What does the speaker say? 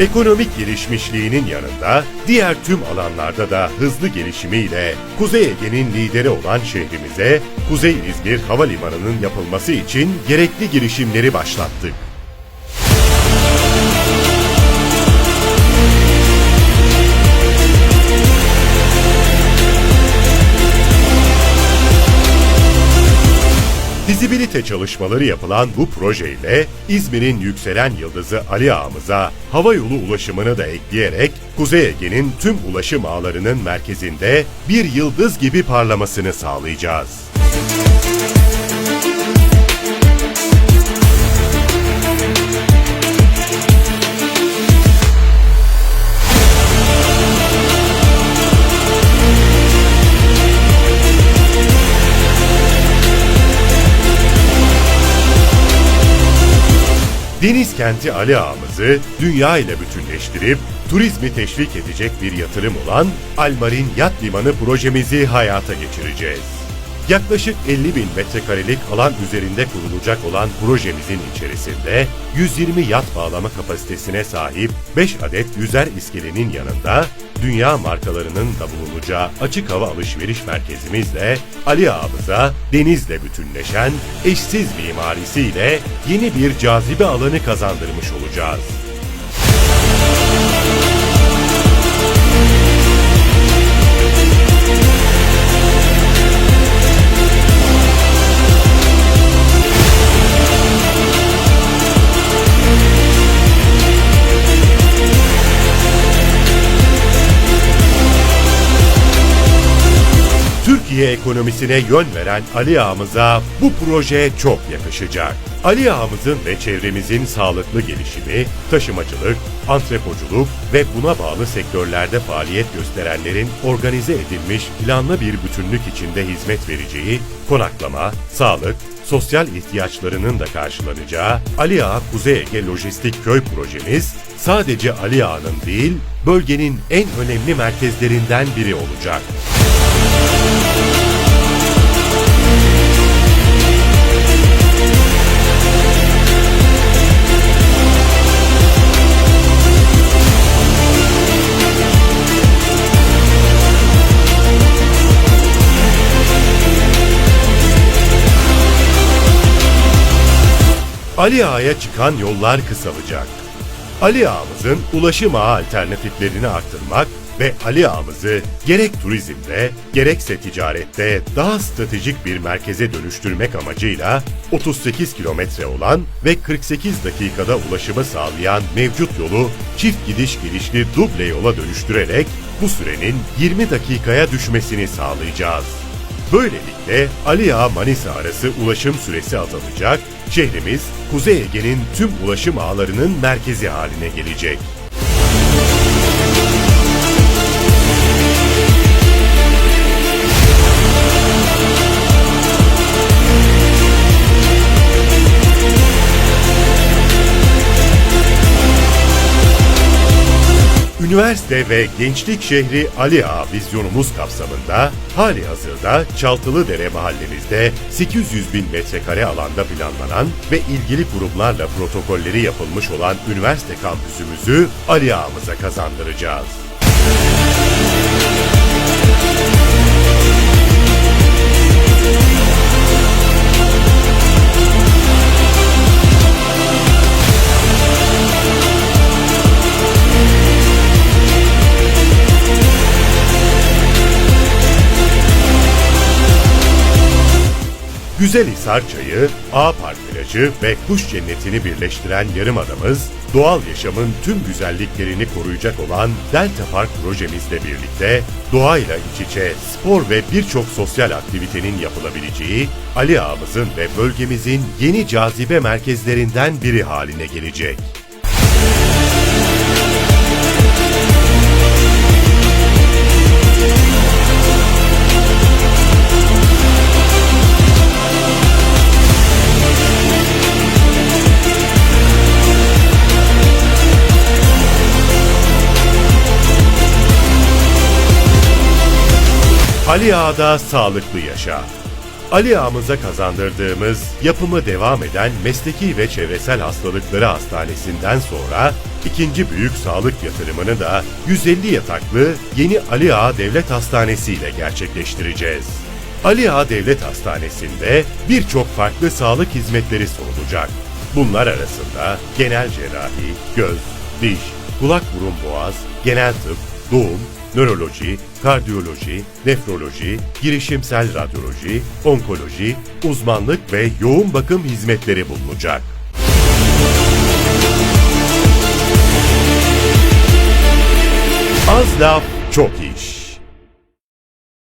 Ekonomik gelişmişliğinin yanında diğer tüm alanlarda da hızlı gelişimiyle Kuzey Ege'nin lideri olan şehrimize Kuzey İzmir Havalimanı'nın yapılması için gerekli girişimleri başlattık. Fizibilite çalışmaları yapılan bu projeyle İzmir'in yükselen yıldızı Ali Ağamıza hava yolu ulaşımını da ekleyerek Kuzey Ege'nin tüm ulaşım ağlarının merkezinde bir yıldız gibi parlamasını sağlayacağız. Deniz kenti Ali Ağamızı dünya ile bütünleştirip turizmi teşvik edecek bir yatırım olan Almarin Yat Limanı projemizi hayata geçireceğiz. Yaklaşık 50 bin metrekarelik alan üzerinde kurulacak olan projemizin içerisinde 120 yat bağlama kapasitesine sahip 5 adet yüzer iskelenin yanında dünya markalarının da bulunacağı açık hava alışveriş merkezimizle Ali Ağamıza denizle bütünleşen eşsiz mimarisiyle yeni bir cazibe alanı kazandırmış olacağız. Türkiye ekonomisine yön veren Ali Ağamıza bu proje çok yakışacak. Ali Ağamızın ve çevremizin sağlıklı gelişimi, taşımacılık, antrepoculuk ve buna bağlı sektörlerde faaliyet gösterenlerin organize edilmiş planlı bir bütünlük içinde hizmet vereceği, konaklama, sağlık, sosyal ihtiyaçlarının da karşılanacağı Ali Ağa Kuzey Ege Lojistik Köy projemiz sadece Ali Ağa'nın değil, bölgenin en önemli merkezlerinden biri olacak. Ali Ağa'ya çıkan yollar kısalacak. Ali Ağa'mızın ulaşım ağı alternatiflerini arttırmak ve Ali Ağa'mızı gerek turizmde gerekse ticarette daha stratejik bir merkeze dönüştürmek amacıyla 38 kilometre olan ve 48 dakikada ulaşımı sağlayan mevcut yolu çift gidiş gelişli duble yola dönüştürerek bu sürenin 20 dakikaya düşmesini sağlayacağız. Böylelikle Ali Ağa Manisa arası ulaşım süresi azalacak, şehrimiz Kuzey Ege'nin tüm ulaşım ağlarının merkezi haline gelecek. Üniversite ve Gençlik Şehri Ali Ağa vizyonumuz kapsamında hali hazırda Çaltılıdere mahallemizde 800 bin metrekare alanda planlanan ve ilgili kurumlarla protokolleri yapılmış olan üniversite kampüsümüzü Ali Ağa'mıza kazandıracağız. Güzelhisar Çayı, A Park Plajı ve Kuş Cenneti'ni birleştiren Yarımadamız, doğal yaşamın tüm güzelliklerini koruyacak olan Delta Park projemizle birlikte doğayla iç içe spor ve birçok sosyal aktivitenin yapılabileceği Ali Ağamızın ve bölgemizin yeni cazibe merkezlerinden biri haline gelecek. Ali Ağa'da sağlıklı yaşa. Ali Ağamıza kazandırdığımız yapımı devam eden mesleki ve çevresel hastalıkları hastanesinden sonra ikinci büyük sağlık yatırımını da 150 yataklı yeni Ali Ağa Devlet Hastanesi ile gerçekleştireceğiz. Ali Ağa Devlet Hastanesi'nde birçok farklı sağlık hizmetleri sunulacak. Bunlar arasında genel cerrahi, göz, diş, kulak burun boğaz, genel tıp, doğum, nöroloji, kardiyoloji, nefroloji, girişimsel radyoloji, onkoloji, uzmanlık ve yoğun bakım hizmetleri bulunacak. Az laf, çok iş.